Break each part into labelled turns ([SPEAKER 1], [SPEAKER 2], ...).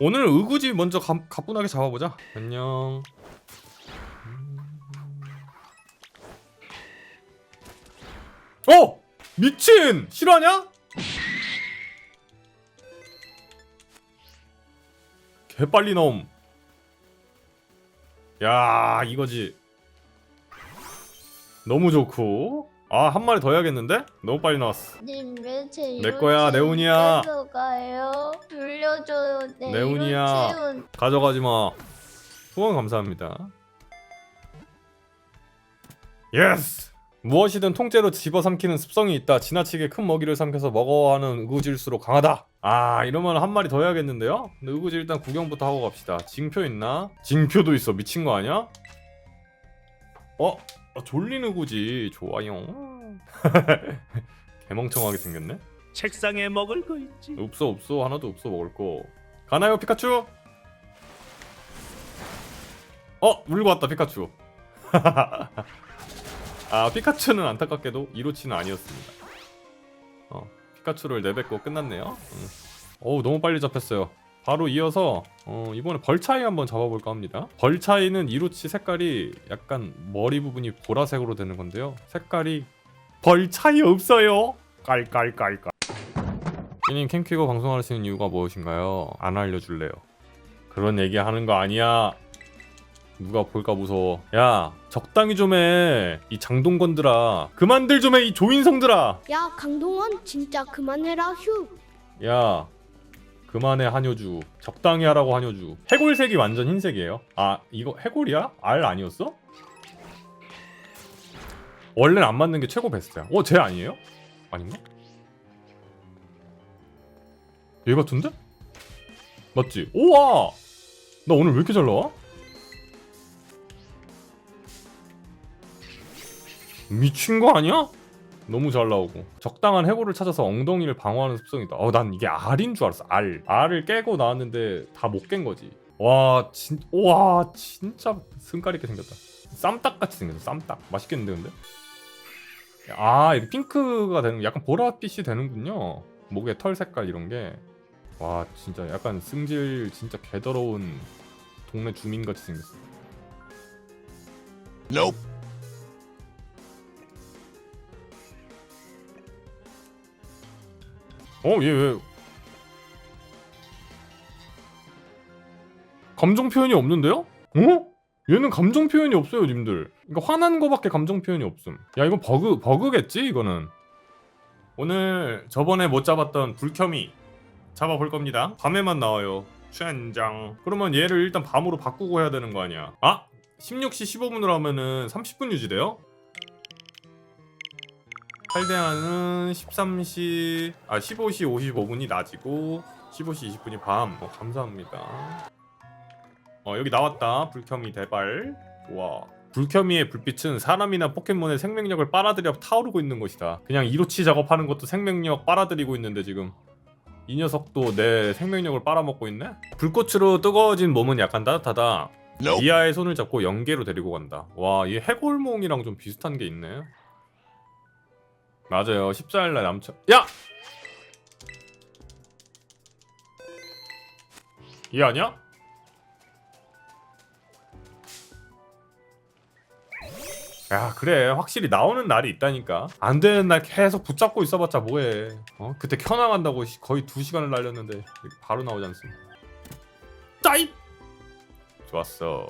[SPEAKER 1] 오늘 의구지 먼저 가, 가뿐하게 잡아보자 안녕 어! 미친! 실화냐? 개빨리 나옴 야 이거지 너무 좋고 아 한 마리 더 해야겠는데? 너무 빨리 나왔어
[SPEAKER 2] 님, 왜제
[SPEAKER 1] 내 거야, 네온이야.
[SPEAKER 2] 가요 돌려줘요, 내
[SPEAKER 1] 네온이야.
[SPEAKER 2] 유치원.
[SPEAKER 1] 가져가지 마. 후원 감사합니다. 예스. 무엇이든 통째로 집어삼키는 습성이 있다. 지나치게 큰 먹이를 삼켜서 먹어야 하는 의구질수록 강하다. 아 이러면 한 마리 더 해야겠는데요? 근데 의구질 일단 구경부터 하고 갑시다. 징표 있나? 징표도 있어. 미친 거 아니야? 어? 아, 졸린 의구지. 좋아요. 개멍청하게 생겼네.
[SPEAKER 3] 책상에 먹을 거 있지.
[SPEAKER 1] 없어 없어 하나도 없어 먹을 거 가나요 피카츄? 어 물고 왔다 피카츄 아 피카츄는 안타깝게도 이로치는 아니었습니다 어 피카츄를 내뱉고 끝났네요 음. 어우 너무 빨리 잡혔어요 바로 이어서 어, 이번에 벌차이 한번 잡아볼까 합니다 벌차이는 이로치 색깔이 약간 머리 부분이 보라색으로 되는 건데요 색깔이 벌차이 없어요 깔깔깔깔 님 캠키고 방송하시는 이유가 무엇인가요? 안 알려줄래요. 그런 얘기 하는 거 아니야. 누가 볼까 무서워. 야, 적당히 좀 해. 이 장동건들아. 그만들 좀 해, 이 조인성들아.
[SPEAKER 4] 야 강동원 진짜 그만해라 휴
[SPEAKER 1] 야, 그만해 한효주. 적당히 하라고 한효주. 해골색이 완전 흰색이에요. 아, 이거 해골이야? 알 아니었어? 원래는 안 맞는 게 최고 베스트야. 어, 쟤 아니에요? 아닌가? 얘 같은데? 맞지? 우와! 나 오늘 왜 이렇게 잘 나와? 미친 거 아니야? 너무 잘 나오고 적당한 해골을 찾아서 엉덩이를 방어하는 습성이다. 어, 난 이게 알인 줄 알았어. 알. 알을 깨고 나왔는데 다 못 깬 거지. 와, 진, 와, 진짜 승깔 있게 생겼다. 쌈딱 같이 생겼어. 쌈딱. 맛있겠는데 근데? 아, 이게 핑크가 되는, 약간 보랏빛이 되는군요. 목에 털 색깔 이런 게. 와, 진짜 약간 승질 진짜 개더러운 동네 주민 같이 생겼어.
[SPEAKER 3] Nope.
[SPEAKER 1] 어, 얘 왜? 감정 표현이 없는데요? 어? 얘는 감정 표현이 없어요, 님들. 그러니까 화난 거밖에 감정 표현이 없음. 야, 이거 버그 버그겠지, 이거는. 오늘 저번에 못 잡았던 불켜미 잡아볼 겁니다. 밤에만 나와요. 젠장. 그러면 얘를 일단 밤으로 바꾸고 해야 되는 거 아니야? 아, 16시 15분으로 하면은 30분 유지돼요? 할대하는 13시 아 15시 55분이 낮이고 15시 20분이 밤. 어, 감사합니다. 어 여기 나왔다. 불켜미 대발. 좋아. 불켜미의 불빛은 사람이나 포켓몬의 생명력을 빨아들여 타오르고 있는 것이다. 그냥 이로치 작업하는 것도 생명력 빨아들이고 있는데 지금 이 녀석도 내 생명력을 빨아먹고 있네. 불꽃으로 뜨거워진 몸은 약간 따뜻하다. 이하의 손을 잡고 연계로 데리고 간다. 와, 이 해골몽이랑 좀 비슷한 게 있네. 맞아요. 14일날 남쳐. 야! 이 아니야? 야 그래. 확실히 나오는 날이 있다니까. 안 되는 날 계속 붙잡고 있어봤자 뭐해. 어? 그때 켜나간다고 씨, 거의 2시간을 날렸는데 바로 나오지 않습니까? 짜잇! 좋았어.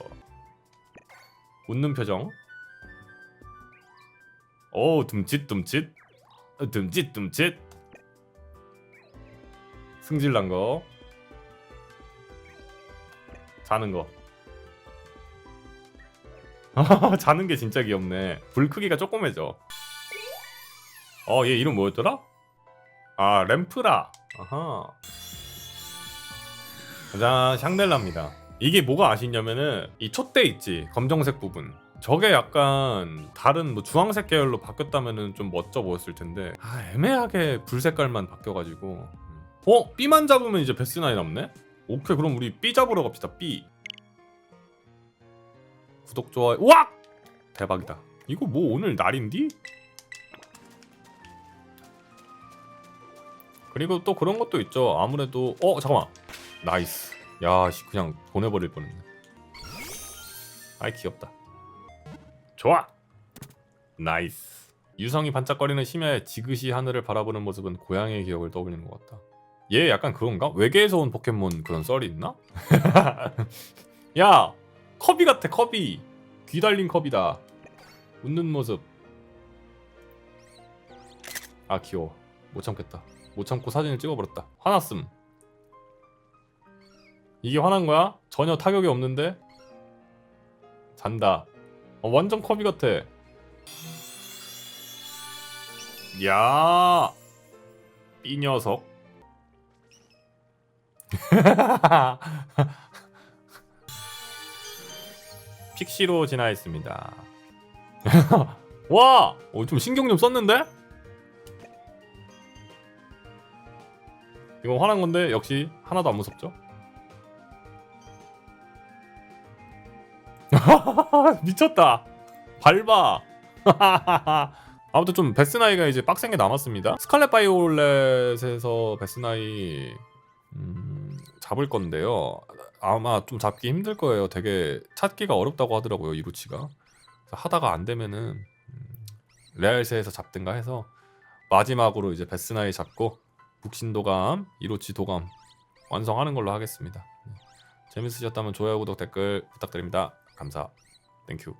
[SPEAKER 1] 웃는 표정. 오 둠칫둠칫 어, 둠칫둠칫. 승질난 거. 자는 거. 자는 게 진짜 귀엽네. 불 크기가 조그매져. 어 얘 이름 뭐였더라? 아 램프라. 아하. 자 샹델라입니다. 이게 뭐가 아쉽냐면은 이 촛대 있지? 검정색 부분 저게 약간 다른 뭐 주황색 계열로 바뀌었다면은 좀 멋져 보였을 텐데 아 애매하게 불 색깔만 바뀌어가지고. 어? B만 잡으면 이제 베스나이 남네? 오케이 그럼 우리 B 잡으러 갑시다 B. 구독 좋아요. 우와 대박이다. 이거 뭐 오늘 날인디? 그리고 또 그런 것도 있죠. 아무래도 어 잠깐만. 나이스. 야, 씨, 그냥 보내버릴 뻔했네. 아이 귀엽다. 좋아. 나이스. 유성이 반짝거리는 심야에 지그시 하늘을 바라보는 모습은 고향의 기억을 떠올리는 것 같다. 얘 약간 그건가? 외계에서 온 포켓몬 그런 썰이 있나? 야, 커비 같아 커비. 귀 달린 커비다. 웃는 모습. 아 귀여워. 못 참겠다. 못 참고 사진을 찍어버렸다. 화났음. 이게 화난 거야? 전혀 타격이 없는데? 잔다. 어, 완전 커비 같아. 야, 이 녀석. 픽시로 진화했습니다. 와, 어, 좀 신경 좀 썼는데? 이거 화난 건데 역시 하나도 안 무섭죠? 미쳤다. 밟아. 아무튼 좀 베스나이가 이제 빡센 게 남았습니다. 스칼렛 바이올렛에서 베스나이 음, 잡을 건데요. 아마 좀 잡기 힘들 거예요. 되게 찾기가 어렵다고 하더라고요 이루치가. 하다가 안 되면은 음, 레알세에서 잡든가 해서 마지막으로 이제 베스나이 잡고 북신도감, 이로치 도감 완성하는 걸로 하겠습니다. 네. 재밌으셨다면 좋아요, 구독, 댓글 부탁드립니다. 감사. 땡큐.